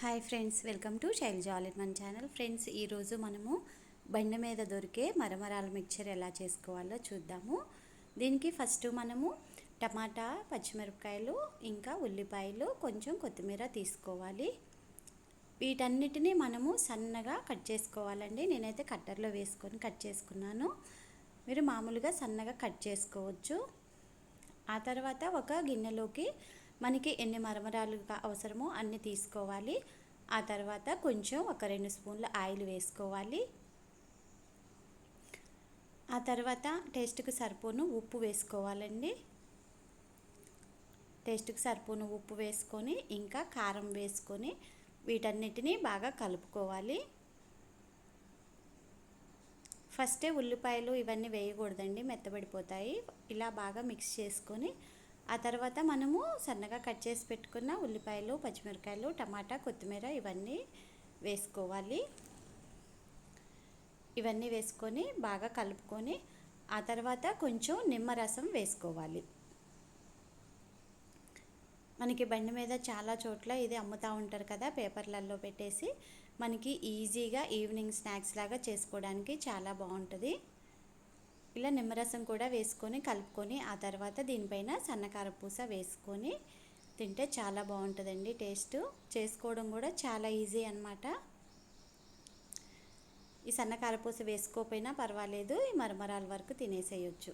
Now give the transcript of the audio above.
Hi friends welcome to child జాలెట్ మన channel friends ఈరోజు మనము బండ మీద దొరికే మరమరాల మిక్చర్ ఎలా చేసుకోవాలో చూద్దాము. దీనికి ఫస్ట్ మనము టమాటా పచ్చిమిరపకాయలు ఇంకా ఉల్లిపాయలు కొంచెం కొత్తిమీర తీసుకోవాలి. వీటన్నిటిని మనము సన్నగా కట్ చేసుకోవాలండి. నేనైతే కట్టర్లో వేసుకొని కట్ చేసుకున్నాను. మీరు మామూలుగా సన్నగా కట్ చేసుకోవచ్చు. ఆ తర్వాత ఒక గిన్నెలోకి మనకి ఎన్ని మరమరాలు అవసరమో అన్ని తీసుకోవాలి. ఆ తర్వాత కొంచెం ఒక రెండు స్పూన్ల ఆయిల్ వేసుకోవాలి. ఆ తర్వాత టేస్ట్కి సరిపోను ఉప్పు వేసుకోవాలండి. టేస్ట్కి సరిపోను ఉప్పు వేసుకొని ఇంకా కారం వేసుకొని వీటన్నిటిని బాగా కలుపుకోవాలి. ఫస్టే ఉల్లిపాయలు ఇవన్నీ వేయకూడదండి మెత్తబడిపోతాయి. ఇలా బాగా మిక్స్ చేసుకొని ఆ తర్వాత మనము సన్నగా కట్ చేసి పెట్టుకున్న ఉల్లిపాయలు పచ్చిమిరకాయలు టమాటా కొత్తిమీర ఇవన్నీ వేసుకోవాలి. ఇవన్నీ వేసుకొని బాగా కలుపుకొని ఆ తర్వాత కొంచెం నిమ్మరసం వేసుకోవాలి. మనకి బండి మీద చాలా చోట్ల ఇది అమ్ముతూ ఉంటారు కదా పేపర్లలో పెట్టేసి మనకి ఈజీగా ఈవినింగ్ స్నాక్స్ లాగా చేసుకోవడానికి చాలా బాగుంటుంది. ఇలా నిమ్మరసం కూడా వేసుకొని కలుపుకొని ఆ తర్వాత దీనిపైన సన్నకార పూస వేసుకొని తింటే చాలా బాగుంటుందండి టేస్ట్. చేసుకోవడం కూడా చాలా ఈజీ అనమాట ఈ సన్నకారపూస వేసుకోకపోయినా పర్వాలేదు ఈ మరమరాల వరకు తినేసేయచ్చు.